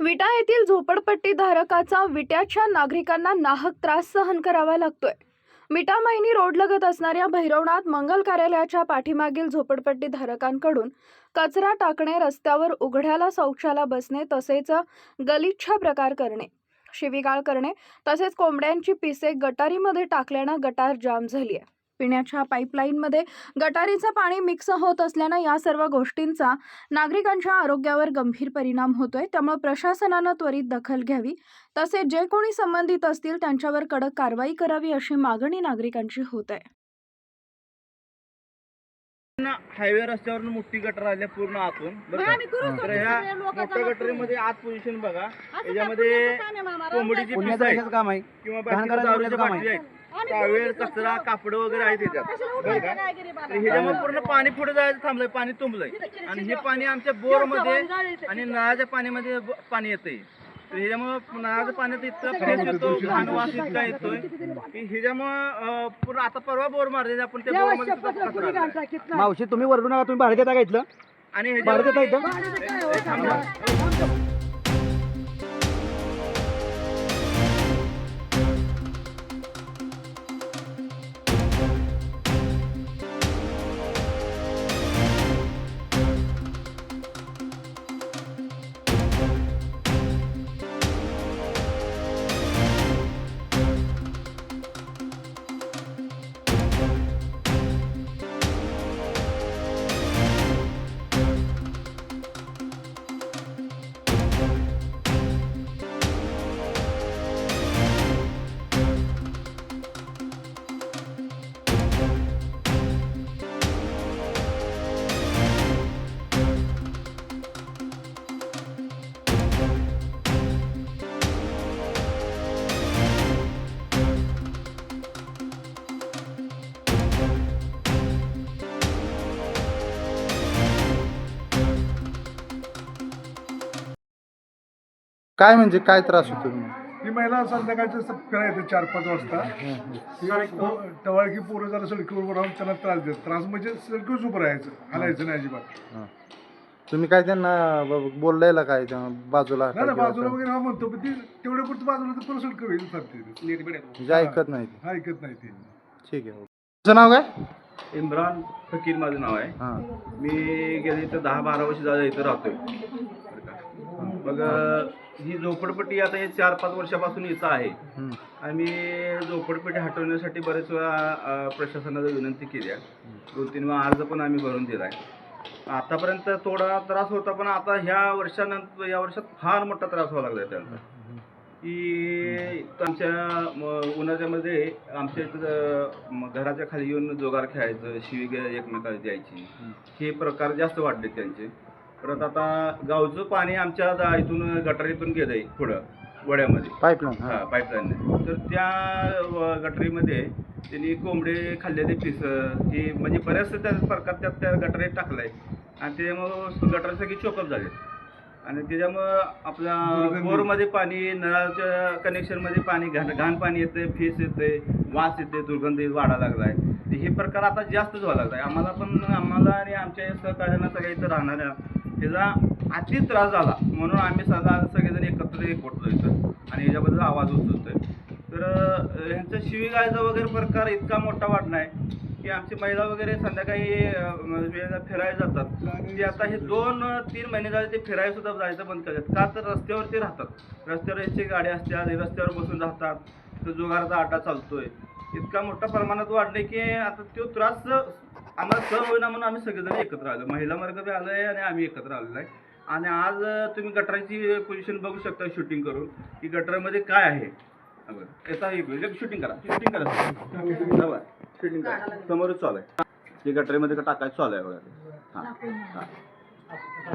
विटा येथील झोपडपट्टी धारकाचा विट्याच्या नागरिकांना नाहक त्रास सहन करावा लागतोय. विटा रोड रोडलगत असणाऱ्या भैरवनाथ मंगल कार्यालयाच्या पाठीमागील झोपडपट्टी धारकांकडून कचरा टाकणे रस्त्यावर उघड्याला शौचाला बसणे तसेच गलिच्छ प्रकार करणे शिवीगाळ करणे तसेच कोंबड्यांची पिसे गटारीमध्ये टाकल्यानं गटार जाम झाली आहे पिण्याच्या पाईपलाईनमध्ये गटारीचं पाणी मिक्स होत असल्यानं या सर्व गोष्टींचा नागरिकांच्या आरोग्यावर गंभीर परिणाम होतोय. त्यामुळे प्रशासनानं त्वरित दखल घ्यावी. तसेच जे कोणी संबंधित असतील त्यांच्यावर कडक कारवाई करावी अशी मागणी नागरिकांची होत आहे हायवे रस्त्यावर मोठी गटर आल्या पूर्ण आतून? तर ह्या मोठ्या गटरीमध्ये आत पोझिशन बघा. याच्यामध्ये कोंबडीची काम आहे. किंवा आहेत. टावेल कचरा कापड वगैरे आहेत त्याच्यात. ह्याच्यामुळे पूर्ण पाणी पुढे जायचं थांबलंय पाणी तुंबलंय. आणि हे पाणी आमच्या बोरमध्ये आणि नळाच्या पाण्यामध्ये पाणी येतंय. तर ह्याच्यामुळे नळाच्या पाण्यात इतका फ्रेश येतो घाण वास इतका येतोय. की ह्याच्यामुळे अं, पूर्ण आता परवा बोर मारले आपण त्या बोरमध्ये सुद्धा कचरा आलाय. मावशी तुम्ही वरडू नका तुम्ही भाडे देता का इथलं? आणि भाडे देता ह्याच्यावर- इथं? काय म्हणजे काय त्रास होतो तुम्हाला? ही महिला संध्याकाळच्या येते चार पाच वाजता. ती टवाळकी पोरं जरा सडकीवर उभं राहून त्यांना त्रास देत त्रास म्हणजे सडकीवर उभं राहायचं हलायचं नाही अजिबात. हा. तुम्ही काय त्यांना ब- बोललेला काय त्या बाजूला? नाही ना बाजूला किंवा वगैरे हा म्हणतो पण ती तेवढ्या पुरतं बाजूला तर पुरं सडकं होईल चालते काय? म्हणजे ऐकत नाही ते. ऐकत नाही ती. ठीक आहे. तुझं नाव काय? इम्रान फकीर माझं नाव आहे. हां. मी गेले इथं दहा बारा वर्ष झालं इथं राहतोय. मग ही. झोपडपट्टी आता हे चार पाच वर्षापासून इथं आहे. आम्ही झोपडपट्टी हटवण्यासाठी बरेच वेळा प्रशासनाला विनंती केली आहे. दोन तीन वेळा अर्ज पण आम्ही भरून दिला आहे आतापर्यंत थोडा त्रास होता पण आता ह्या वर्षानंतर या वर्षात फार मोठा त्रास व्हावा लागला त्यांचा. की आमच्या उन्हाच्यामध्ये आमच्या इथं घराच्या खाली येऊन जोगार खेळायचं शिवी एकमेकाला द्यायची. हे प्रकार जास्त वाढले त्यांचे. परत आता गावचं पाणी आमच्या इथून गटारीतून गेलंय पुढं वड्यामध्ये. पाईपलाईन हा. हां पाईपलाईन. तर त्या व- गटरीमध्ये त्यांनी कोंबडे खाल्लेले पीस हे म्हणजे बऱ्याचशा त्या प्रकार त्यात त्या गटरीत टाकलाय. आणि त्याच्यामुळं गटर सगळी चोकअप झाले. आणि त्याच्यामुळं आपल्या. बोरमध्ये पाणी नळाच्या कनेक्शनमध्ये पाणी घाण घाण पाणी येते फेस येते वास येते दुर्गंधी वाढा लागलाय. तर हे प्रकार आता जास्तच व्हायला लागलाय. आम्हाला पण आम्हाला आणि आमच्या सहकार्यांना सगळ्या इथं राहणाऱ्या त्याचा अति त्रास झाला. म्हणून आम्ही सगळा सगळेजण एकत्र एक होतो इथं. आणि याच्याबद्दल आवाज उचलतोय. तर अं, ह्यांचं शिवीगाळचा वगैरे प्रकार इतका मोठा वाढला आहे की आमची महिला वगैरे संध्याकाळी वेळेला म्हणजे फिरायला जातात ते आता हे दोन तीन महिने झाले ते फिरायला सुद्धा जायचं बंद करतात. का तर रस्त्यावरती राहतात. रस्त्यावर यांची गाडी असतात रस्त्यावर बसून राहतात. तर जुगाराचा आटा चालतोय. इतका मोठ्या प्रमाणात वाढले की आता तो त्रास आम्हाला सहन होईना म्हणून आम्ही सगळेजण एकत्र आलो. महिला वर्ग बी आलोय आणि आम्ही एकत्र आलेलो आहे. आणि आज तुम्ही गटराची पोझिशन बघू शकता शूटिंग करून. की गटरामध्ये काय आहे? हा बघा. येता शूटिंग करा. शूटिंग करा. शूटिंग करा. समोरच चालू आहे. ते गटरीमध्ये टाकायचं? चालू आहे बघा. हां. हां.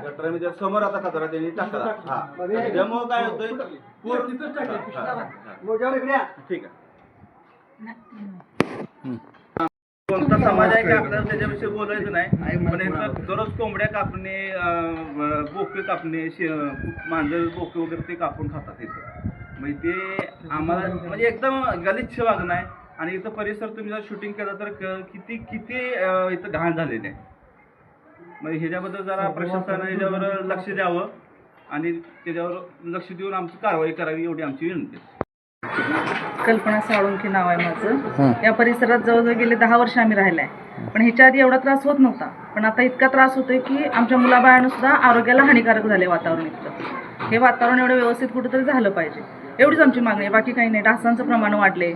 गटरीमध्ये समोर आता कचरा त्यांनी टाकला. हा. त्यामुळं काय होतंय? पूर्ण. ठीक आहे. कोणता समाज आहे की आपल्याला त्याच्याविषयी बोलायचं नाही? पण इथं दररोज कोंबड्या कापणे बोके कापणे मांजर बोके वगैरे ते कापून खातात इथं. म्हणजे ते आम्हाला म्हणजे एकदम गलिच्छ वागणं आहे. आणि इथं परिसर तुम्ही जर शूटिंग केलं तर क- किती किती अं, इथं घाण झालेले आहे. म्हणजे ह्याच्याबद्दल जरा प्रशासनाने ह्याच्यावर लक्ष द्यावं आणि त्याच्यावर लक्ष देऊन आमची कारवाई करावी एवढी आमची विनंती आहे. कल्पना साळुंखे नाव आहे माझं. या परिसरात जवळजवळ गेले दहा वर्ष आम्ही राहिलाय. पण ह्याच्या आधी एवढा त्रास होत नव्हता. पण आता इतका त्रास होतोय की आमच्या मुलाबाळांना सुद्धा आरोग्याला हानिकारक झाले वातावरण इतकं. हे वातावरण एवढं व्यवस्थित कुठेतरी झालं पाहिजे. एवढीच आमची मागणी आहे. बाकी काही नाही. डासांचं प्रमाण वाढले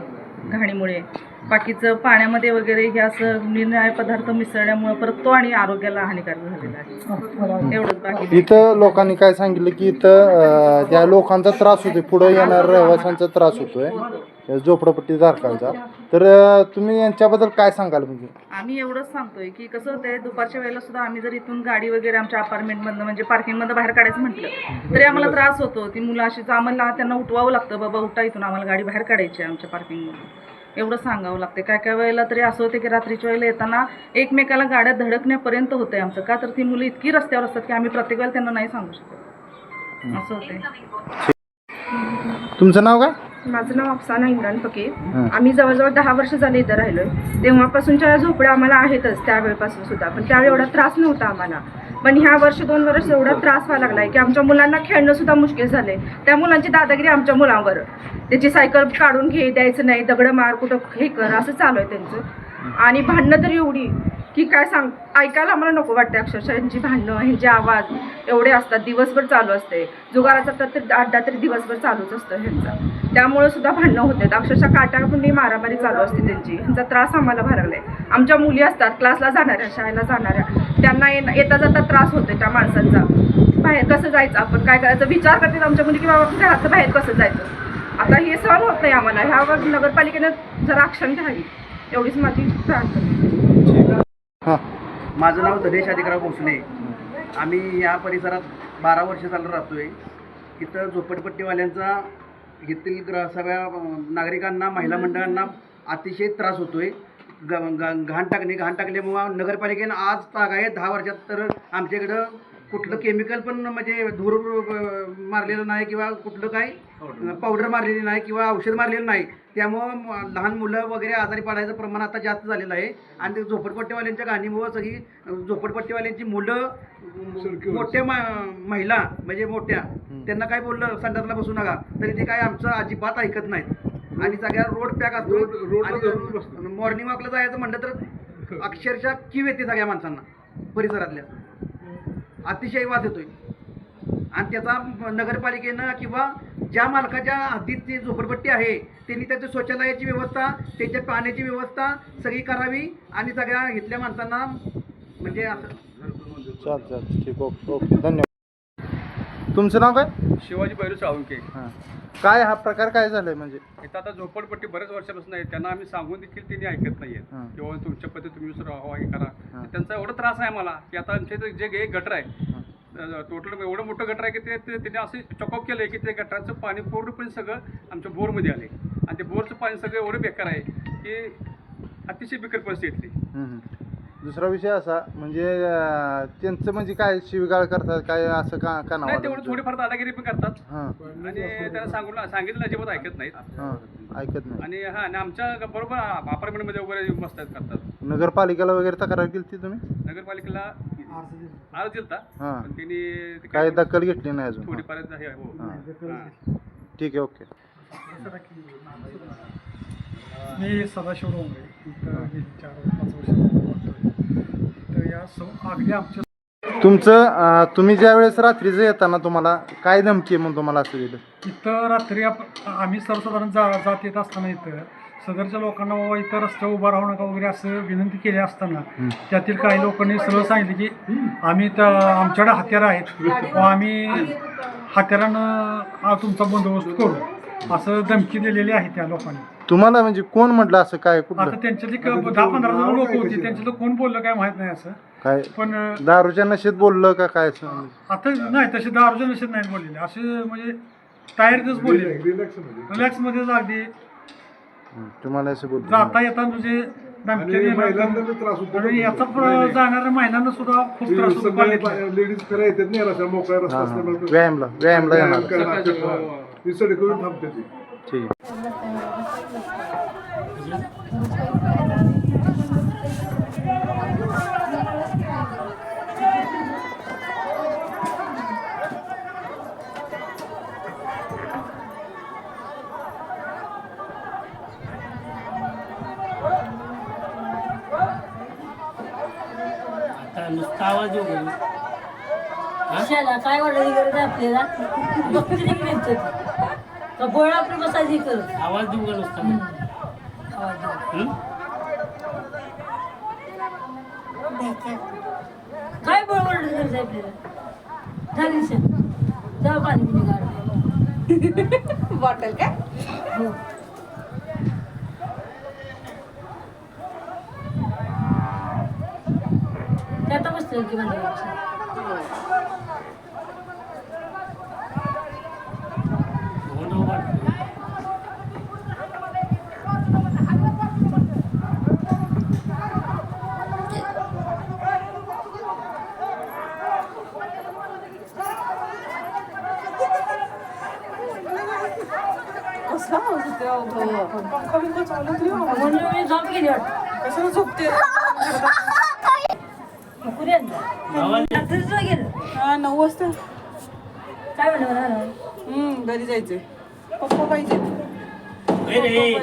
घाणीमुळे. बाकीचं पाण्यामध्ये वगैरे हे असं निरनिराळे पदार्थ मिसळल्यामुळे परत तो आणि आरोग्याला हानिकारक झालेला आहे. एवढंच बाकी. इथं लोकांनी काय सांगितलं की इथं ज्या लोकांचा त्रास होतोय पुढे येणाऱ्या रहिवाशांचा त्रास होतोय या झोपडपट्टी धारकांचा. तर तुम्ही यांच्याबद्दल काय सांगाल म्हणजे? आम्ही एवढंच सांगतोय की कसं होतंय दुपारच्या वेळेला सुद्धा आम्ही जर इथून गाडी वगैरे आमच्या अपार्टमेंटमधनं म्हणजे पार्किंगमधनं बाहेर काढायचं म्हटलं तरी आम्हाला त्रास होतो. ती मुलं अशीच आम्हाला त्यांना उठवावं लागतं बाबा उठा इथून आम्हाला गाडी बाहेर काढायची आहे आमच्या पार्किंगमधून. एवढं सांगावं लागते काय काय वेळेला तरी असं होते की रात्रीच्या वेळेला येताना एकमेकाला गाड्या धडकण्यापर्यंत होतंय आमचं. का तर ती मुलं इतकी रस्त्यावर असतात की आम्ही प्रत्येक वेळेला त्यांना नाही सांगू शकत. असं होतंय. तुमचं नाव काय? माझं नाव अफसाना इम्रान फकीर. हं. आम्ही जवळजवळ दहा वर्ष झाले इथं राहिलोय. तेव्हापासूनच्या झोपड्या आम्हाला आहेतच त्यावेळेपासून सुद्धा. पण त्यावेळी एवढा त्रास नव्हता आम्हाला. पण ह्या वर्ष दोन वर्ष एवढा त्रास व्हायला लागलाय की आमच्या मुलांना खेळणं सुद्धा मुश्किल झालंय. त्या मुलांची दादागिरी आमच्या मुलांवर. त्याची सायकल काढून घे द्यायचं नाही दगड मार कुठं हे कर असं चालू आहे त्यांचं. आणि भांडणं तर एवढी. की काय सांग ऐकायला आम्हाला नको वाटते अक्षरशः यांची भांडणं ह्यांचे आवाज एवढे असतात दिवसभर चालू असते. जुगाराचा तर तर अड्डा तरी दिवसभर चालूच असतं ह्यांचा. त्यामुळे सुद्धा भांडणं होतात अक्षरशः काटाकुंडी मारामारी चालू असते त्यांची. ह्यांचा त्रास आम्हाला भरगलाय आमच्या मुली असतात क्लासला जाणाऱ्या शाळेला जाणाऱ्या. त्यांना येता जाता त्रास होतो त्या माणसांचा. बाहेर कसं जायचं आपण? काय करायचं? विचार करतात आमच्या मुली की बाबा घरात बाहेर कसं जायचं? आता हे सहन होत नाही आम्हाला. ह्यावर नगरपालिकेनं जरा आक्षण घ्यावी. एवढीच माझी प्रार्थना. माझं नाव धनेश अधिकराव भोसले. आम्ही या परिसरात बारा वर्ष चालू राहतोय. इथं झोपडपट्टीवाल्यांचा येथील ग्र सगळ्या नागरिकांना महिला मंडळांना अतिशय त्रास होतोय. ग ग- घाण टाकणे घाण टाकल्यामुळं नगरपालिकेनं आज ताग आहे दहा वर्षात तर आमच्याकडं कुठलं केमिकल पण म्हणजे धूर मारलेलं नाही किंवा कुठलं काही पावडर मारलेली नाही किंवा औषध मारलेलं नाही. त्यामुळं लहान मुलं वगैरे आजारी पडायचं प्रमाण आता जास्त झालेलं आहे. आणि ते झोपडपट्टीवाल्यांच्या गाणीमुळं सगळी झोपडपट्टीवाल्यांची मुलं मोठ्या महिला म्हणजे मोठ्या त्यांना काय बोललं संडासला बसू नका. तरी ते काय आमचं अजिबात ऐकत नाहीत. आणि सगळ्या रोड पॅक असतो मॉर्निंग वॉकला जायचं म्हणलं तर अक्षरशः किव येते सगळ्या माणसांना परिसरातल्या. अतिशय वाद येतोय. आणि त्याचा नगरपालिकेनं किंवा ज्या मालकाच्या हद्दीत ती झोपडपट्टी आहे त्यांनी त्याची शौचालयाची व्यवस्था त्याच्या पाण्याची व्यवस्था सगळी करावी आणि सगळ्या इथल्या माणसांना म्हणजे असं. चाल चाल ठीक ओके ओके धन्यवाद. तुमचं नाव काय? शिवाजी पैरू साळुंके. हां. काय हा प्रकार काय झालाय म्हणजे? इथं आता झोपडपट्टी बऱ्याच वर्षापासून आहे त्यांना आम्ही सांगून देखील त्यांनी ऐकत नाहीयेत हां. किंवा तुमच्या पद्धती तुम्ही हे करा. त्यांचा एवढा त्रास आहे मला की आता आमच्या जे गटर आहे टोटल एवढं मोठं गटर आहे की ते त्यांनी असं चॉकअप केलं आहे की ते गटराचं पाणी पूर्णपणे सगळं आमच्या बोरमध्ये आले आणि ते बोरचं पाणी सगळं एवढं बेकार आहे की अतिशय बिकट परिस्थिती. दुसरा विषय असा म्हणजे त्यांचं म्हणजे काय शिवगाळ करतात काय असं का का नाही तेवढं थोडीफार दादागिरी पण करतात. हां. आणि त्यांना सांगून सांगितलं अजिबात ऐकत नाहीत. ऐकत नाही. आणि हा आणि आमच्या बरोबर अपार्टमेंटमध्ये वगैरे बसतात करतात. नगरपालिकेला वगैरे तक्रार केली ती तुम्ही? नगरपालिकेला अर्ज दिलता हां. पण त्यांनी ते काय काय दखल घेतली नाही अजून. हां. हे. हो. हां. हां. ठीक आहे ओके. मी सदाशिव डोंगरे इथं गेली चार पाच वर्ष तर या सौ अगदी आमच्या तुमचं अं, तुम्ही ज्या वेळेस रात्रीचं येताना तुम्हाला काय धमकी म्हणून तुम्हाला असं दिलं? इथं रात्री आप आम्ही सर्वसाधारण जा जात येत असताना इथं सदरच्या लोकांना बाबा इथं रस्त्यावर उभा राहू नका वगैरे असं विनंती केली असताना त्यातील काही लोकांनी सरळ सांगितलं की आम्ही तर आमच्याकडे हत्यार आहेत. व आम्ही हत्यारानं हा तुमचा बंदोबस्त करू. असं धमकी दिलेली आहे त्या लोकांनी. तुम्हाला म्हणजे कोण म्हटलं असं काय आता कुठलं त्यांच्यातली क- दहा पंधरा जण लोक होती. त्यांच्यातलं कोण बोललं काय माहीत नाही असं. काय? पण अं, दारूच्या नशेत बोललं का काय असं? आता नाही तसे दारूच्या नशेत नाही बोललेले. असे म्हणजे टायरच बोलले रिलॅक्समध्ये. रिलॅक्स मध्येच अगदी तुम्हाला असं बोललं जाता येता धमक्या आणि देणं. महिलांना बी त्रास होतो. आणि याचा प्र- जाणाऱ्या महिलांना सुद्धा खूप त्रास होतो कॉलेजला. लेडीज येतात नाही मोकळा रस्ता हां हां. असल्यामुळे. व्यायामला व्यायामला व्यायाम येणार हां. सडी करून थांबते ती. ठीक. आहे का नुसता आवाज येऊ घरी कशाला काय वाटायची गरज आहे आपल्याला बघते की त्यांचं ते. का बोळ आपण बसायची करत आवाज देऊ का नुसता? आवाज. हं? काय बोळ वाटायची गरज आहे आपल्याला? झाली सर जा पाणी पिणे गाड बॉटल काय? हो. ते आता बसते की म्हणजे तोंड वाटतं. कसला आवाज येतोय अहो? पंखा बिंखा चालू तरी आवाज म्हणून मी झोप गेली वाटतं कशाला झोपते आवाज रात्रीच गेलं हा नऊ वाजता. काय म्हणलं मला हम्म, घरी जायचंय. पप्पा पाहिजे ए रे